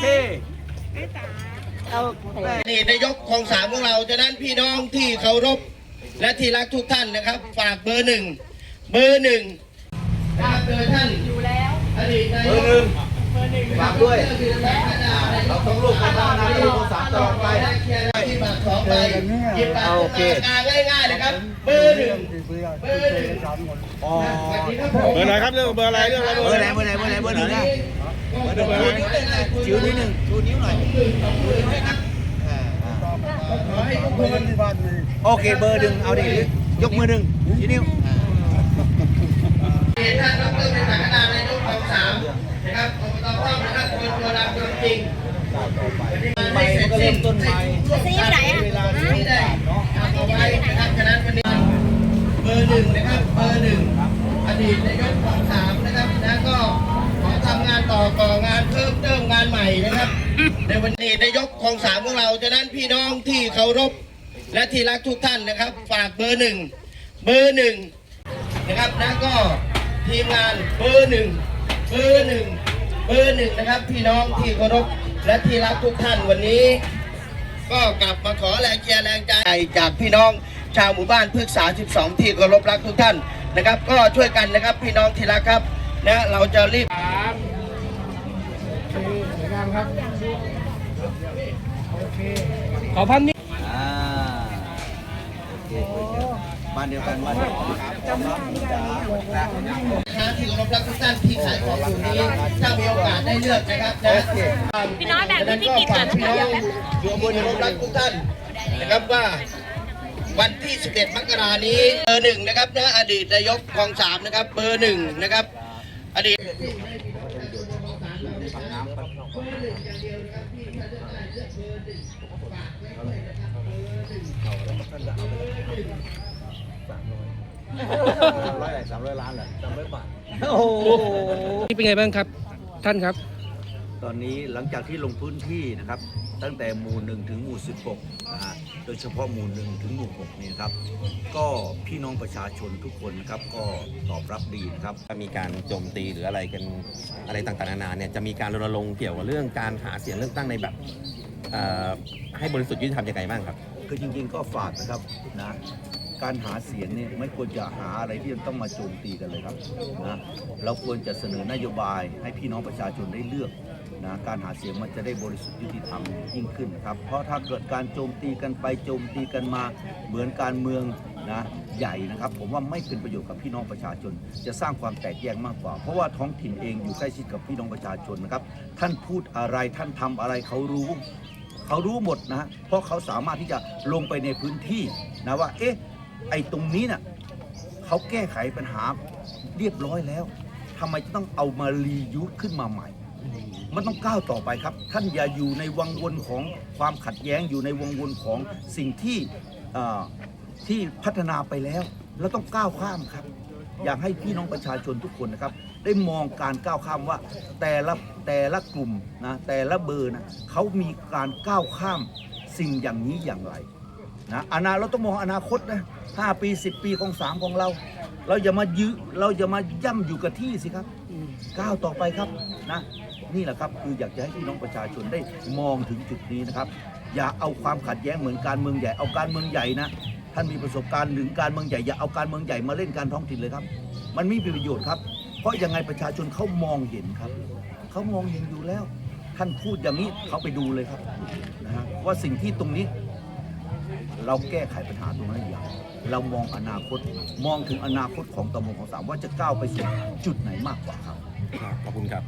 เคนี่นายกของสามของเราฉะนั้นพี่น้องที่เคารพและที่รักทุกท่านนะครับ ฝากเบอร์หนึ่งเบอร์หนึ่งนะครับโดยท่านอยู่แล้วอดีตนายเบอกร์หนึ่งฝากด้วยเราต้องร่วมกันพัฒนาที่โมสามตลอดไปที่ปากสองไปหยิบปากโอเคกาง่ายๆนะครับเบอร์หนึ่งเบอร์หนึ่งอ๋อสวัสดีครับผมเบอร์ไหนครับเรื่องเบอร์อะไรเรื่องอะไรเบอร์ไหนเบอร์ไหนเบอร์ไหนเบอร์หนึ่งนะ เบอร์หนึ่งเบอร์หนึ่งจิ๋วนิดนึงชูนิ้วหน่อยชูนิ้วให้นะอ่อ่าขอให้ทุกโอเคเบอร์หนึ่งเอาดิยกมือหนึ่งชี้นิ้วเรียนท่านดรเป็นสังกัดนายกของสามนะครับอบตป้อมนะครับคนตัวดำตัวจริงใหม่มันก็เริ่มต้นใหม่ซีไปไหนอะเวลาที่ได้เอาไว้นะครับฉะนั้นวันนี้เบอร์หนึ่งนะครับเบอร์หนึ่งอดีตนายกของานใหม่นะครับ ในวันนี้นายกของสามของเราฉะนั้นพี่น้องที่เคารพและที่รักทุกท่านนะครับ ฝากเบอร์หนึ่งเบอร์หนึ่งนะครับแล้วก็ทีมงานเบอร์หนึ่งเบอร์หนึ่งเบอร์หนึ่งนะครับ พี่น้องที่เคารพและที่รักทุกท่านวันนี้ ก็กลับมาขอแรงเชียร์แรงใจจากพี่น้องชาวหมู่บ้านพฤกษา 12 ที่เคารพรักทุกท่านนะครับ ก็ช่วยกันนะครับพี่น้องที่รักครับนะเราจะรีบ ขอพันนี้อ่าโอเคคุยกันบ้านเดียวกันบ้านเดียวกันจำได้จ้าค้าที่เคารพรักทุกท่านที่ขายของอยู่นี้ถ้ามีโอกาสได้เลือกนะครับนะพี่น้อยแบบนี้พี่กินก่อนนะพี่น้องอยู่บนเคารพรักทุกท่านนะครับว่าวันที่ 11 มกรานี้เบอร์หนึ่งนะครับนะอดีตนายกคลองสามนะครับ เบอร์หนึ่งนะครับ อดีต ร้อยสามร้อยล้านเหรอสามร้อยบาท โอ้โห นี่เป็นไงบ้างครับ ท่านครับ ตอนนี้หลังจากที่ลงพื้นที่นะครับ ตั้งแต่หมู่หนึ่งถึงหมู่16นะฮะโดยเฉพาะหมู่หนึ่งถึงหมู่6นี่นะครับ ก็พี่น้องประชาชนทุกคนนะครับก็ตอบรับดีนะครับ ถ้ามีการโจมตีหรืออะไรกันอะไรต่างๆนานาเนี่ยจะมีการรณรงค์เกี่ยวกับเรื่องการหาเสียงเลือกตั้งในแบบเอ่อให้บริสุทธิ์ยุติธรรมยังไงบ้างครับ คือจริงๆก็ฝากนะครับนะการหาเสียงเนี่ยไม่ควรจะหาอะไรที่จะต้องมาโจมตีกันเลยครับนะเราควรจะเสนอนโยบายให้พี่น้องประชาชนได้เลือก นะการหาเสียงมันจะได้บริสุทธิ์ยุติธรรมยิ่งขึ้นนะครับ เพราะถ้าเกิดการโจมตีกันไปโจมตีกันมาเหมือนการเมืองนะใหญ่นะครับ ผมว่าไม่เป็นประโยชน์กับพี่น้องประชาชน จะสร้างความแตกแยกมากกว่า เพราะว่าท้องถิ่นเองอยู่ใกล้ชิดกับพี่น้องประชาชนนะครับ ท่านพูดอะไรท่านทำอะไรเขารู้เขารู้หมดนะฮะเพราะเขาสามารถที่จะลงไปในพื้นที่นะว่า เอ๊ะ ไอ้ตรงนี้น่ะเขาแก้ไขปัญหาเรียบร้อยแล้วทำไมจะต้องเอามารียูสขึ้นมาใหม่ มันต้องก้าวต่อไปครับ ท่านอย่าอยู่ในวังวนของความขัดแย้งอยู่ในวงวนของสิ่งที่ที่พัฒนาไปแล้วเราต้องก้าวข้ามครับ อยากให้พี่น้องประชาชนทุกคนนะครับ ได้มองการก้าวข้ามว่าแต่ละแต่ละกลุ่มนะแต่ละเบอร์นะเขามีการก้าวข้ามสิ่งอย่างนี้อย่างไรนะอนาเราต้องมองอนาคตนะห้าปีสิบปีของสามของเรา เราอย่ามายื้อเราอย่ามาย่ำอยู่กับที่สิครับ ก้าวต่อไปครับนะนี่แหละครับคืออยากจะให้พี่น้องประชาชนได้มองถึงจุดนี้นะครับ อย่าเอาความขัดแย้งเหมือนการเมืองใหญ่เอาการเมืองใหญ่นะท่านมีประสบการณ์ถึงการเมืองใหญ่อย่าเอาการเมืองใหญ่มาเล่นการท้องถิ่นเลยครับ มันไม่มีประโยชน์ครับ เพราะยังไงประชาชนเขามองเห็นครับเขามองเห็นอยู่แล้ว ท่านพูดอย่างนี้เขาไปดูเลยครับนะฮะว่าสิ่งที่ตรงนี้ เราแก้ไขปัญหาตรงนั้นอย่างเรามองอนาคต มองถึงอนาคตของตำบลของสามว่าจะก้าวไปสู่จุดไหนมากกว่า ครับขอบคุณครับ